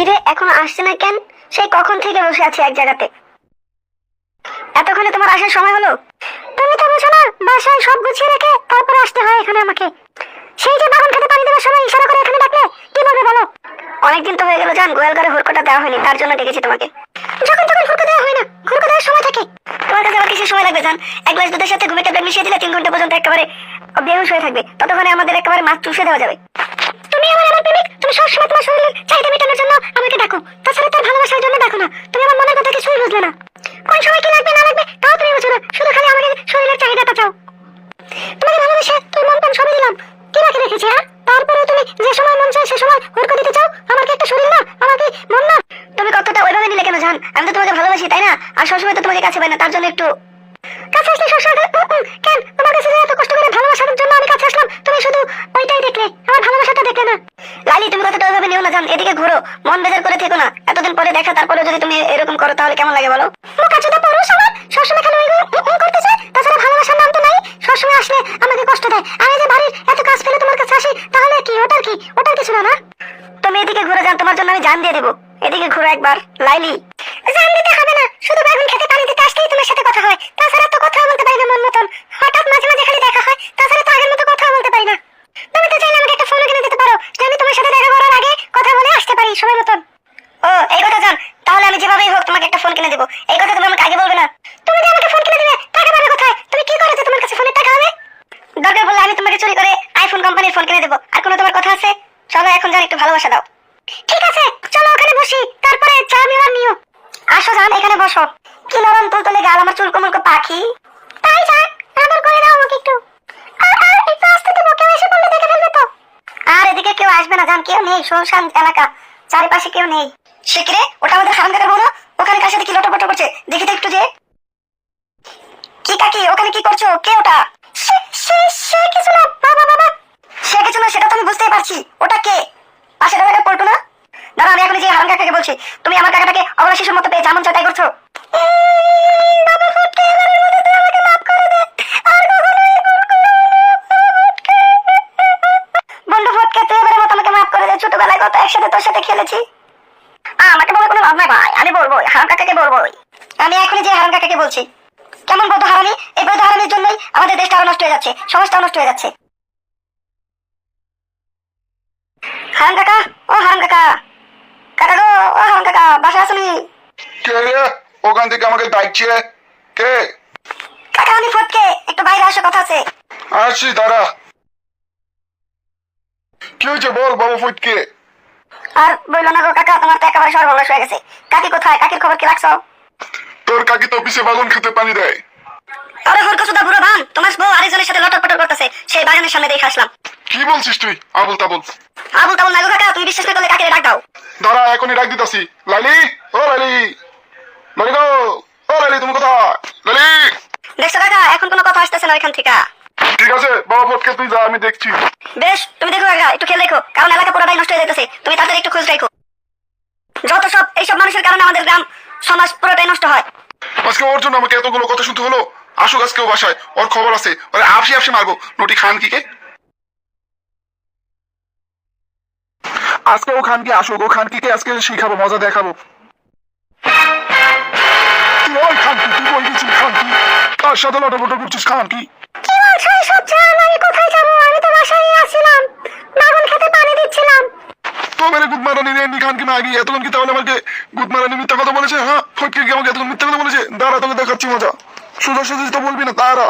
কিরে এখন আসছে না কেন? সেই কখন থেকে বসে আছি এক জায়গাতে? এতক্ষণে তোমার আসার সময় হলো? তুমি তো বুঝো না, বাসায় সব গুছিয়ে রেখে তারপরে আসতে হয় এখানে আমাকে। সেই যে বাগান খেতে পানি দেওয়ার সময় ইশারা করে এখানে ডাকলে, কি বলবে বলো? অনেকদিন তো হয়ে গেল জান গোয়াল ঘরে হুড়কোটা দেওয়া হয়নি, তার জন্য ডেকেছি তোমাকে। যখন তখন হুড়কো দেওয়া হয় না, হুড়কো দেওয়ার সময় থাকে। তোমার কাছে আবার কিছু সময় লাগবে জান? এক গ্লাস দুধের সাথে ঘুমের ট্যাবলেট মিশিয়ে দিলে তিন ঘণ্টা পর্যন্ত একেবারে বেহুশ হয়ে থাকবে। ততক্ষণে আমাদের একেবারে মাছ চুষে দেওয়া যাবে। তুমি আমার আমার প্রেমিক, তুমি সবসময় তোমার শরীরের চাহিদা মেটানোর জন্য তাছাড়া তার ভালোবাসার জন্য ডাকো না, তুমি আমার মনের কথা কিছুই বুঝলে না। কোন সময় কি লাগবে, না লাগবে, তাও তুমি বুঝো না, শুধু খালি আমাকে শরীরের চাহিদাটা চাও। তোমাকে ভালোবেসে তোর মন প্রাণ সবই দিলাম। কি বাকি রেখেছি হ্যাঁ? তারপরে তুমি যে সময় মন চায় সে সময় হুড়কো দিতে চাও? আমার কি একটা শরীর না? আমার কি মন না? তুমি কতটা ওইভাবে নিলে কেন জান? আমি তো তোমাকে ভালোবাসি, তাই না? আর সবসময় তো তোমাকে কাছে পাই না, তার জন্য একটু কাছে আসলে সবসময় কেন? তোমার কাছে এত কষ্ট করে ভালোবাসার জন্য আমি কাছে আসলাম তুমি শুধু ওইটাই দেখলে আমার ভালোবাসাটা দেখলে না লালি তুমি কতটা ওইভাবে নিও না জান এদিকে ঘুরো মন বেজার করে থেকো না। এতদিন পরে দেখা তারপরে যদি তুমি এরকম করো, তাহলে কেমন লাগে বলো? মুখ আছে তো পরো সবার সবসময় তাছাড়া ভালোবাসার নাম তো নাই। সবসময় আসলে আমাকে কষ্ট দেয়। আমি যে বাড়ির এত কাজ ফেলে তোমার কাছে আসি, তাহলে কি? ওটার কি? ওটার কিছু না তুমি এদিকে ঘুরে যান তোমার জন্য আমি জান দিয়ে এদিকে ঘুরো একবার, লাইলি। জান দিতে হবে না। শুধু বেগুন খেতে পানি দিতে আসলেই তোমার সাথে কথা হয়। তাছাড়া তো কথা বলতে পারি না মন মতন। হঠাৎ মাঝে মাঝে খালি দেখা হয়। তাছাড়া তো আগের মতো কথা বলতে পারি না। তুমি তো চাইলে আমাকে একটা ফোন কিনে দিতে পারো। যে আমি তোমার সাথে দেখা করার আগে কথা বলে আসতে পারি সময় মতন ও এই কথা জান তাহলে আমি যেভাবেই হোক তোমাকে একটা ফোন কিনে দেবো। এই কথা তুমি আমাকে আগে বলবে না। তুমি যে আমাকে ফোন কিনে দিবে টাকা পাবে কোথায়? তুমি কি করে যে তোমার কাছে ফোনের টাকা হবে দরকার বললে আমি তোমাকে চুরি করে আইফোন কোম্পানির ফোন কিনে দেবো। আর কোনো তোমার কথা আছে? চলো এখন যান, একটু ভালোবাসা দাও। ঠিক আছে, চলো ওখানে বসি। তারপরে চা নিও আর নিও। আসো জান এখানে বসো। কি নরম তুলতুলে গাল আমার চুল কোমল পাখি। তাই জান আদর করে দাও আমাকে একটু। আর এদিকে কেউ আসবে না জান কেউ নেই, শুনশান এলাকা। চারিপাশে কেউ নেই। শিখরে ওটা আমাদের হারাম কাকা বলো ওখানে কার সাথে কি লটর পটর করছে দেখি তো একটু যে কি কাকি ওখানে কি করছ কে ওটা সে সে সে কিছু না বাবা বাবা সে কিছু না সেটা তো আমি বুঝতেই পারছি ওটা কে? পাশে দাঁড়ালে পল্টু না দাঁড়া, আমি এখন যে হারাম কাকাকে বলছি। তুমি আমার কাকাটাকে অবলা শিশুর মতো পেয়ে যেমন চাই করছ? আমাকে মাফ করে ছোটবেলায় তোর সাথে খেলেছি। আমাকে কোনো ভাই। আমি বলব কাকাকে বলব আমি এখনই যে কাকাকে বলছি। কেমন এই জন্যই আমাদের দেশটা আরও নষ্ট হয়ে যাচ্ছে, সমাজটাও নষ্ট হয়ে যাচ্ছে। হারাম কাকা ও হারাম কাকা। কাকা গো ও হারাম কাকা বাসা আসুনি কে রে? ওখান থেকে আমাকে ডাকছে? কে? কাকা আমি ফটকে একটু বাইরে আসো কথা আছে। আসছি দাঁড়া। কি হয়েছে বল বাবা ফুটকে? আর বলল না গো কাকা তোমার তো একেবারে সর্বনাশ হয়ে গেছে। কাকি কোথায়? কাকির খবর কি রাখছো? তোর কাকি তো অফিসে বাগুন খেতে পানি দেয়। আরে হরকো সুদা বুড়ো ভান তোমার বউ আরেকজনের সাথে লটর পটর করতেছে। সেই বাগানের সামনে দেখে আসলাম। কি বলছিস তুই? আবুল তাবুল। আবুল তাবুল না গো কাকা তুমি বিশ্বাস না করলে কাকে ডাক দাও। দাঁড়া এখনই ডাক দিতাছি। লাইলি ও লাইলি লাইলি গো ও লাইলি তুমি কোথায়? লাইলি দেখছ কাকা এখন কোনো কথা আসতেছে না ওইখান থেকে। ঠিক আছে বাবা ফুটকে তুই যা আমি দেখছি। বেশ তুমি দেখো কাকা একটু খেয়াল রেখো কারণ এলাকা পুরোটাই নষ্ট হয়ে যেতেছে তুমি তাদের একটু খোঁজ রাখো। যত সব এইসব মানুষের কারণে আমাদের গ্রাম সমাজ পুরোটাই নষ্ট হয়। আজকে ওর জন্য আমাকে এতগুলো কথা শুনতে হলো। আসুক আজকে ও বাসায় ওর খবর আছে। ওরে আপসি আপসি মারবো। নটি খান কি? আজকে ও খান কি আসুক ও খান কি কে আজকে শিখাবো মজা দেখাবো। ওই খান কি তুই কই গেছিস খান কি কার সাথে লটপট করছিস খান কি বলছো জান আমি কোথায় যাব? আমি তো বাসায় আসছিলাম খেতে পানি দিচ্ছিলাম। তো মেরে মারানি রে খান কি আগে এতক্ষণ কি তাহলে আমাকে মারানি মিথ্যা কথা বলেছে হ্যাঁ? ফটকে কি আমাকে এতক্ষণ মিথ্যা কথা বলেছে? দাঁড়া তোকে দেখাচ্ছি মজা। সোজা সোজা তো বলবি না তারা